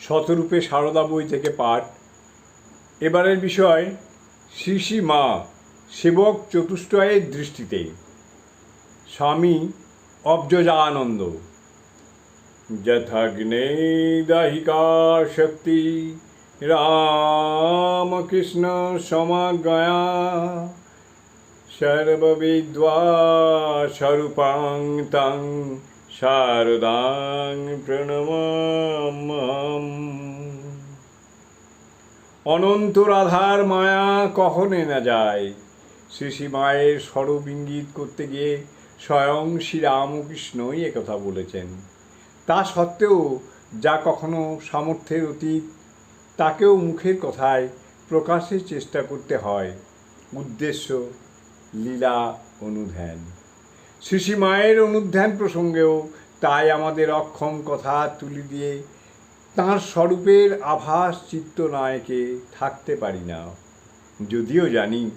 শতরূপে সারদা বই থেকে পাঠ। এবারের বিষয় শ্রী শ্রী মা, সেবক চতুষ্টয়ের দৃষ্টিতে। স্বামী অব্জজানন্দ। যথাগ্নে দাহিকা শক্তি, রামকৃষ্ণ সমাগয়া। সর্ববিদ্বা স্বরূপাং তাং শারদাং প্রণমাম্যহম অনন্ত রাধার মায়া কখনে না যায়। শ্রী মায়ের স্বরূপ ইঙ্গিত করতে গিয়ে স্বয়ং শ্রী রামকৃষ্ণই একথা বলেছেন। তা সত্ত্বেও যা কখনো সামর্থ্যের অতীত, তাকেও মুখের কথায় প্রকাশের চেষ্টা করতে হয়। উদ্দেশ্য, লীলা, অনুধ্যান। শ্রী মায়ের অনুধ্যান প্রসঙ্গেও তাই আমাদের অক্ষম কথা তুলি দিয়ে তাঁর স্বরূপের আভাস চিত্তনায়কে থাকতে পারি না। যদিও জানি,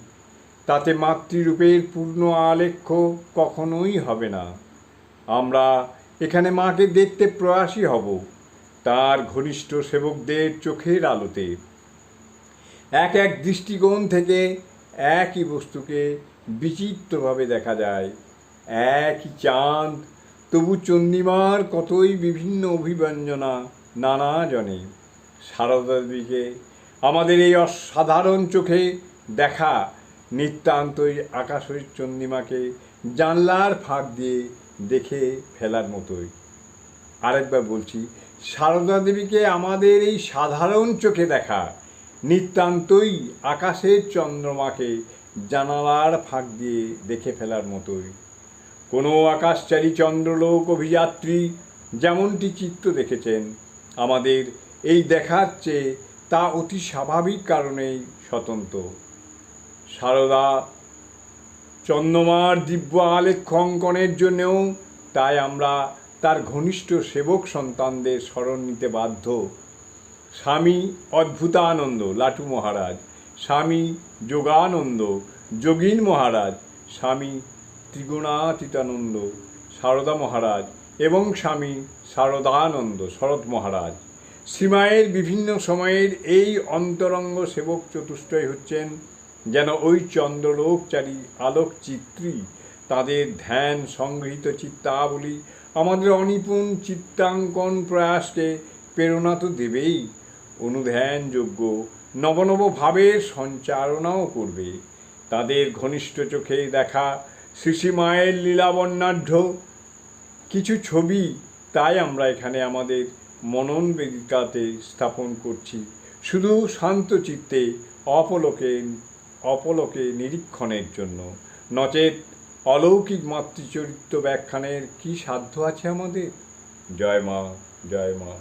তাতে মাতৃরূপের পূর্ণ আলেখ্য কখনোই হবে না। আমরা এখানে মাকে দেখতে প্রয়াসী হব, তার ঘনিষ্ঠ সেবকদের চোখের আলোতে। এক এক দৃষ্টিকোণ থেকে একই বস্তুকে বিচিত্রভাবে দেখা যায়। একই চাঁদ, তবু চন্দ্রিমার কতই বিভিন্ন অভিব্যঞ্জনা নানা জনে সারদা দেবীকে আমাদের এই অসাধারণ চোখে দেখা নিত্যান্তই আকাশের চন্দ্রিমাকে জানলার ফাঁক দিয়ে দেখে ফেলার মতোই। আরেকবার বলছি, সারদা দেবীকে আমাদের এই সাধারণ চোখে দেখা নিতান্তই আকাশের চন্দ্রমাকে জানালার ফাঁক দিয়ে দেখে ফেলার মতোই। কোনো আকাশচারী চন্দ্রলোক অভিযাত্রী যেমনটি চিত্র দেখেছেন আমাদের এই দেখার চেয়ে তা অতি স্বাভাবিক কারণেই স্বতন্ত্র। সারদা চন্দ্রমার দিব্য আলেখ্য অঙ্কনের জন্যেও তাই আমরা তার ঘনিষ্ঠ সেবক সন্তানদের স্মরণ নিতে বাধ্য। স্বামী অদ্ভুতানন্দ, লাটু মহারাজ। স্বামী যোগানন্দ, যোগীন মহারাজ। স্বামী ত্রিগুণাতীতানন্দ, সারদা মহারাজ। এবং স্বামী শারদানন্দ শরৎ মহারাজ। শ্রীমায়ের বিভিন্ন সময়ের এই অন্তরঙ্গ সেবক চতুষ্টয় হচ্ছেন যেন ওই চন্দ্রলোকচারী আলোকচিত্রী, তাদের ধ্যান সংগৃহীত চিত্তাবলী, আমাদের অনিপুণ চিত্তাঙ্কন প্রয়াসকে প্রেরণা তো দেবেই। অনুধ্যানযোগ্য নবনব ভাবের সঞ্চারণাও করবে। তাদের ঘনিষ্ঠ চোখে দেখা শ্রী মায়ের লীলাবর্ণাঢ্য কিছু ছবি তাই আমরা এখানে আমাদের মনন বেদিকাতে স্থাপন করছি। শুধু শান্ত চিত্তে অপলোকে অপলোকে নিরীক্ষণের জন্য। নচেত অলৌকিক মাতৃচরিত্র ব্যাখ্যানের কি সাধ্য আছে আমাদের? জয় মা জয় মা।